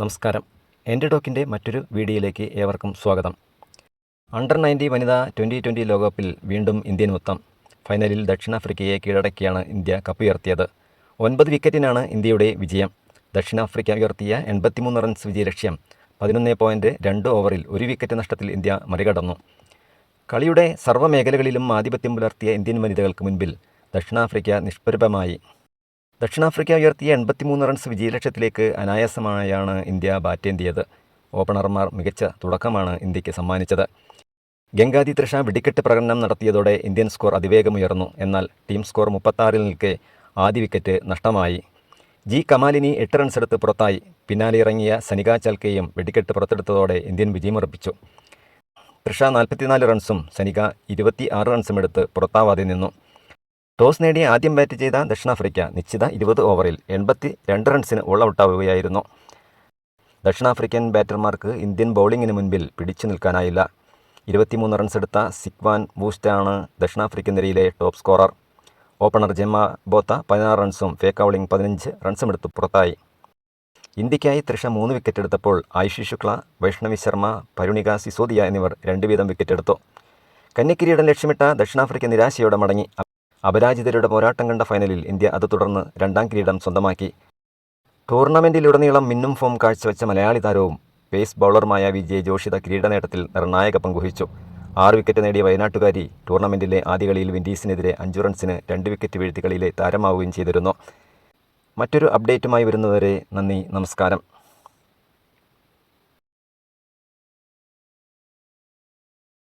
നമസ്കാരം. എന്റെ ടോക്കിന്റെ മറ്റൊരു വീഡിയോയിലേക്ക് ഏവർക്കും സ്വാഗതം. അണ്ടർ നയന്റി വനിതാ ട്വന്റി ട്വന്റി ലോകകപ്പിൽ വീണ്ടും ഇന്ത്യൻ മുത്തം. ഫൈനലിൽ ദക്ഷിണാഫ്രിക്കയെ കീഴടക്കിയാണ് ഇന്ത്യ കപ്പുയർത്തിയത്. ഒൻപത് വിക്കറ്റിനാണ് ഇന്ത്യയുടെ വിജയം. ദക്ഷിണാഫ്രിക്ക ഉയർത്തിയ എൺപത്തിമൂന്ന് റൺസ് വിജയ ലക്ഷ്യം. പതിനൊന്ന് പോയിന്റ് രണ്ട് ഓവറിൽ ഒരു വിക്കറ്റ് നഷ്ടത്തിൽ ഇന്ത്യ മറികടന്നു. കളിയുടെ സർവമേഖലകളിലും ആധിപത്യം പുലർത്തിയ ഇന്ത്യൻ വനിതകൾക്ക് മുൻപിൽ ദക്ഷിണാഫ്രിക്ക നിഷ്പ്രഭമായി ദക്ഷിണാഫ്രിക്ക ഉയർത്തിയ എൺപത്തിമൂന്ന് റൺസ് വിജയലക്ഷ്യത്തിലേക്ക് അനായാസമായാണ് ഇന്ത്യ ബാറ്റേന്തിയത് ഓപ്പണർമാർ മികച്ച തുടക്കമാണ് ഇന്ത്യയ്ക്ക് സമ്മാനിച്ചത്. ഗംഗാദി തൃഷ വെടിക്കെട്ട് പ്രകടനം നടത്തിയതോടെ ഇന്ത്യൻ സ്കോർ അതിവേഗമുയർന്നു എന്നാൽ ടീം സ്കോർ മുപ്പത്താറിൽ നിൽക്കെ ആദ്യ വിക്കറ്റ് നഷ്ടമായി. ജി കമാലിനി എട്ട് റൺസ് എടുത്ത് പുറത്തായി. പിന്നാലെ ഇറങ്ങിയ സനിക ചൽക്കയും വെടിക്കെട്ട് പുറത്തെടുത്തതോടെ ഇന്ത്യൻ വിജയമുറപ്പിച്ചു തൃഷ നാൽപ്പത്തിനാല് റൺസും സനിക ഇരുപത്തി ആറ് റൺസും എടുത്ത് പുറത്താവാതെ നിന്നു. ടോസ് നേടിയ ആദ്യം ബാറ്റ് ചെയ്ത ദക്ഷിണാഫ്രിക്ക നിശ്ചിത ഇരുപത് ഓവറിൽ എൺപത്തി രണ്ട് റൺസിന് ഓൾ ദക്ഷിണാഫ്രിക്കൻ ബാറ്റർമാർക്ക് ഇന്ത്യൻ ബൗളിങ്ങിന് മുൻപിൽ പിടിച്ചു നിൽക്കാനായില്ല. ഇരുപത്തിമൂന്ന് റൺസ് എടുത്ത സിക്വാൻ ബൂസ്റ്റാണ് ദക്ഷിണാഫ്രിക്കൻ നിരയിലെ top scorer. Opener Gemma Botha പതിനാറ് റൺസും ഫേക്ക് ഔളിംഗ് പതിനഞ്ച് റൺസും എടുത്ത് പുറത്തായി. ഇന്ത്യക്കായി തൃഷ മൂന്ന് വിക്കറ്റ് എടുത്തപ്പോൾ ആയുഷി ശുക്ല വൈഷ്ണവി ശർമ്മ പരുണിക സിസോദിയ എന്നിവർ രണ്ട് വീതം വിക്കറ്റ് എടുത്തു. കന്നിക്കിരീടം ലക്ഷ്യമിട്ട ദക്ഷിണാഫ്രിക്ക നിരാശയോടെ മടങ്ങി. അപരാജിതരുടെ പോരാട്ടം കണ്ട ഫൈനലിൽ ഇന്ത്യ അത് തുടർന്ന് രണ്ടാം കിരീടം സ്വന്തമാക്കി. ടൂർണമെന്റിലുടനീളം മിന്നും ഫോം കാഴ്ചവെച്ച മലയാളി താരവും പേസ് ബൗളറുമായ വിജയ് ജോഷിത കിരീട നേട്ടത്തിൽ നിർണായക പങ്കുവഹിച്ചു ആറ് വിക്കറ്റ് നേടിയ വയനാട്ടുകാരി ടൂർണമെന്റിലെ ആദ്യ കളിയിൽ വിൻഡീസിനെതിരെ അഞ്ച് റൺസിന് രണ്ട് വിക്കറ്റ് വീഴ്ത്തി കളിയിലെ താരമാവുകയും ചെയ്തിരുന്നു. മറ്റൊരു അപ്ഡേറ്റുമായി വരുന്നവരെ നന്ദി നമസ്കാരം.